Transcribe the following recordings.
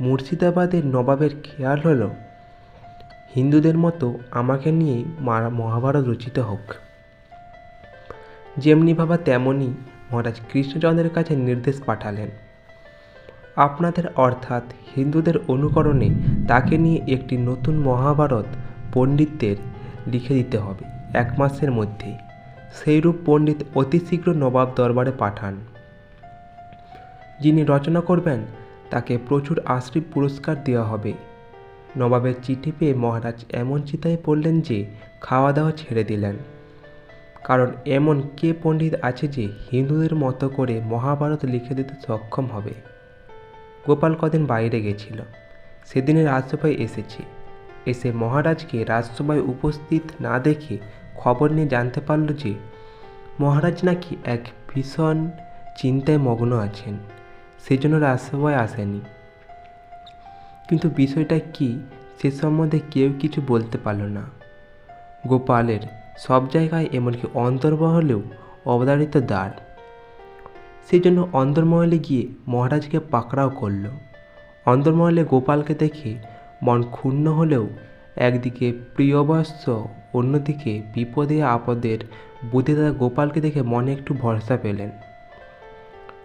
মুর্শিদাবাদের নবাবের খেয়াল হলো, হিন্দুদের মতো আমাকে নিয়েই মহাভারত রচিত হোক। যেমনি ভাবা তেমনই মহারাজ কৃষ্ণচন্দ্রের কাছে নির্দেশ পাঠালেন। আপনাদের অর্থাৎ হিন্দুদের অনুকরণে তাকে নিয়ে একটি নতুন মহাভারত পণ্ডিতদের লিখে দিতে হবে এক মাসের মধ্যে। সেইরূপ পণ্ডিত অতি শীঘ্র নবাব দরবারে পাঠান। যিনি রচনা করবেন তাকে প্রচুর আশ্রী পুরস্কার দেওয়া হবে। নবাবের চিঠি পেয়ে মহারাজ এমন চিতায় পড়লেন যে খাওয়া দাওয়া ছেড়ে দিলেন। কারণ এমন কে পণ্ডিত আছে যে হিন্দুদের মতো করে মহাভারত লিখে দিতে সক্ষম হবে। গোপাল কদিন বাইরে গেছিল। সেদিনে রাজসভায় এসেছে। এসে মহারাজকে রাজসভায় উপস্থিত না দেখে খবর নিয়ে জানতে পারল যে মহারাজ নাকি এক ভীষণ চিন্তায় মগ্ন আছেন। সেজন্য রাজসভায় আসেনি। কিন্তু বিষয়টা কি, সে সম্বন্ধে কেউ কিছু বলতে পারল না। গোপালের সব জায়গায় এমনকি অন্তর্মহলেও অবধারিত দ্বার। সেই জন্য অন্দরমহলে গিয়ে মহারাজকে পাকড়াও করল। অন্দরমহলে গোপালকে দেখে মন ক্ষুণ্ণ হলেও একদিকে প্রিয়বস্য অন্যদিকে বিপদে আপদের বুদ্ধিদাতা গোপালকে দেখে মনে একটু ভরসা পেলেন।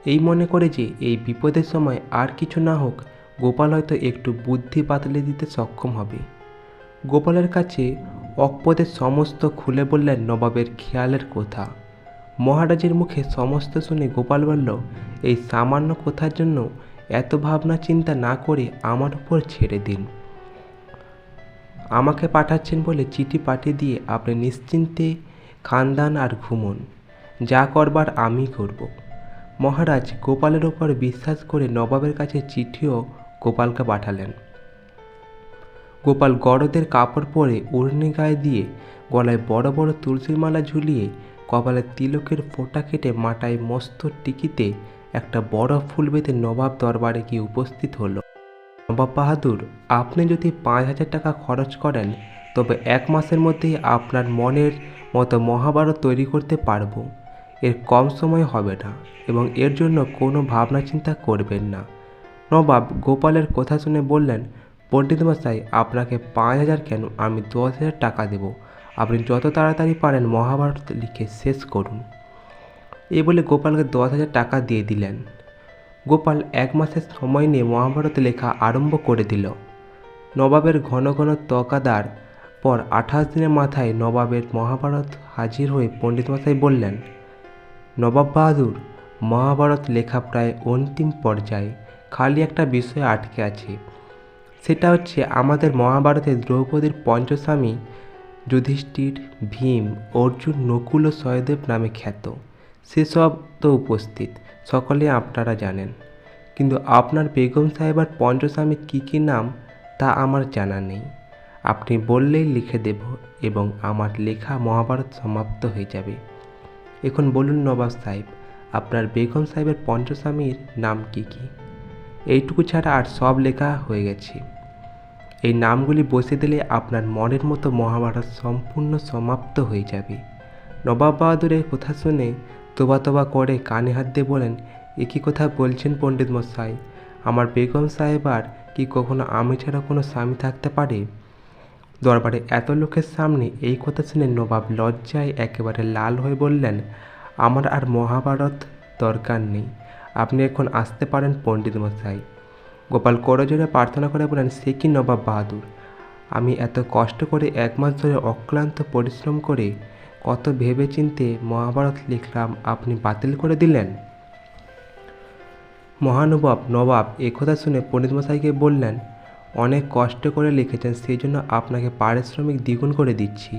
এই মনে করে যে এই বিপদের সময় আর কিছু না হোক, গোপাল হয়তো একটু বুদ্ধি বাতলে দিতে সক্ষম হবে। গোপালের কাছে অকপদের সমস্ত খুলে বললেন নবাবের খেয়ালের কথা। মহারাজের মুখে সমস্ত শুনে গোপাল বলল, এই সামান্য কথার জন্য এত ভাবনা চিন্তা না করে আমার উপর ছেড়ে দিন। আমাকে পাঠাচ্ছেন বলে চিঠি পাঠিয়ে দিয়ে আপনি নিশ্চিন্তে খানদান আর ঘুমন। যা করবার আমি করব। মহারাজ গোপালের ওপর বিশ্বাস করে নবাবের কাছে চিঠিও গোপালকে পাঠালেন। গোপাল গড়দের কাপড় পরে উড়নি গায়ে দিয়ে গলায় বড় বড় তুলসীর মালা ঝুলিয়ে কপালে তিলকের ফোঁটা কেটে মাটায় মস্ত টিকিতে একটা বড় ফুল বেঁধে নবাব দরবারে গিয়ে উপস্থিত হলো। নবাব বাহাদুর, আপনি যদি পাঁচ হাজার টাকা খরচ করেন, তবে এক মাসের মধ্যেই আপনার মনের মতো মহাভারত তৈরি করতে পারব। এর কম সময় হবে না এবং এর জন্য কোনো ভাবনা চিন্তা করবেন না। নবাব গোপালের কথা শুনে বললেন, পণ্ডিত মশাই, আপনাকে পাঁচ হাজার কেন? আমি দশ হাজার টাকা দেব। আপনি যত তাড়াতাড়ি পারেন মহাভারত লিখে শেষ করুন। এই বলে গোপালকে দশ হাজার টাকা দিয়ে দিলেন। গোপাল এক মাসের সময় নিয়ে মহাভারত লেখা আরম্ভ করে দিল। নবাবের ঘন ঘন তকাদার পর আঠাশ দিনের মাথায় নবাবের মহাভারত হাজির হয়ে পণ্ডিত মশাই বললেন নবাব বাহাদুর মহাভারত লেখা প্রায় অন্তিম পর্যায়ে খালি একটা বিষয় আটকে আছে। সেটা হচ্ছে আমাদের মহাভারতে দ্রৌপদীর পঞ্চস্বামী যুধিষ্ঠির, ভীম, অর্জুন, নকুল ও সহদেব নামে খ্যাত। সেসব তো উপস্থিত, সকলে আপনারা জানেন। কিন্তু আপনার বেগম সাহেবার পঞ্চস্বামীর কী কী নাম তা আমার জানা নেই। আপনি বললেই লিখে দেব এবং আমার লেখা মহাভারত সমাপ্ত হয়ে যাবে। এখন বলুন নবাব সাহেব, আপনার বেগম সাহেবের পঞ্চস্বামীর নাম কি কি? এইটুকু ছাড়া আর সব লেখা হয়ে গেছে। এই নামগুলি বসে দিলে আপনার মনের মতো মহাভারত সম্পূর্ণ সমাপ্ত হয়ে যাবে। নবাব বাহাদুরের কথা শুনে তোবা তোবা করে কানে হাত দিয়ে বলেন, এ কী কথা বলছেন পণ্ডিত মশাই আমার বেগম সাহেবার কি কখনো আমি ছাড়া কোনো স্বামী থাকতে পারে? দরবারে এত লোকের সামনে এই কথা শুনে নবাব লজ্জায় একেবারে লাল হয়ে বললেন, আমার আর মহাভারত দরকার নেই। আপনি এখন আসতে পারেন পণ্ডিত মশাই। গোপাল করজোরে প্রার্থনা করে বলেন সে কি নবাব বাহাদুর? আমি এত কষ্ট করে এক মাস ধরে অক্লান্ত পরিশ্রম করে কত ভেবে চিনতে মহাভারত লিখলাম, আপনি বাতিল করে দিলেন? মহানুভব নবাব একথা শুনে পণ্ডিত মশাইকে বললেন অনেক কষ্ট করে লিখেছেন সেই জন্য আপনাকে পারিশ্রমিক দ্বিগুণ করে দিচ্ছি।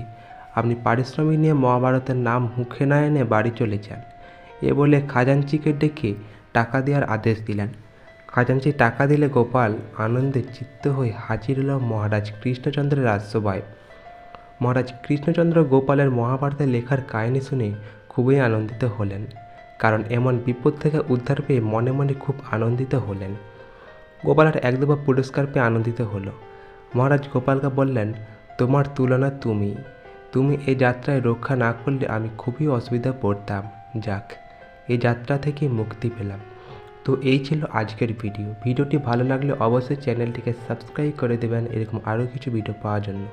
আপনি পারিশ্রমিক নিয়ে মহাভারতের নাম মুখে না এনে বাড়ি চলে যান এ বলে খাজাঞ্চিকে ডেকে টাকা দেওয়ার আদেশ দিলেন। খাজাঞ্চি টাকা দিলে গোপাল আনন্দে চিত্ত হয়ে হাজির হল মহারাজ কৃষ্ণচন্দ্রের রাজসভায়। মহারাজ কৃষ্ণচন্দ্র গোপালের মহাভারতের লেখার কাহিনী শুনে খুবই আনন্দিত হলেন, কারণ এমন বিপদ থেকে উদ্ধার পেয়ে মনে মনে খুব আনন্দিত হলেন। গোপাল আর এক দুবার পুরস্কার পেয়ে আনন্দিত হলো। মহারাজ গোপালকে বললেন, তোমার তুলনা তুমি। তুমি এই যাত্রায় রক্ষা না করলে আমি খুবই অসুবিধা পড়তাম। যাক, এই যাত্রা থেকে মুক্তি পেলাম। তো এই ছিল আজকের ভিডিও। ভিডিওটি ভালো লাগলে অবশ্যই চ্যানেলটিকে সাবস্ক্রাইব করে দেবেন। এরকম আরও কিছু ভিডিও পাওয়ার জন্য।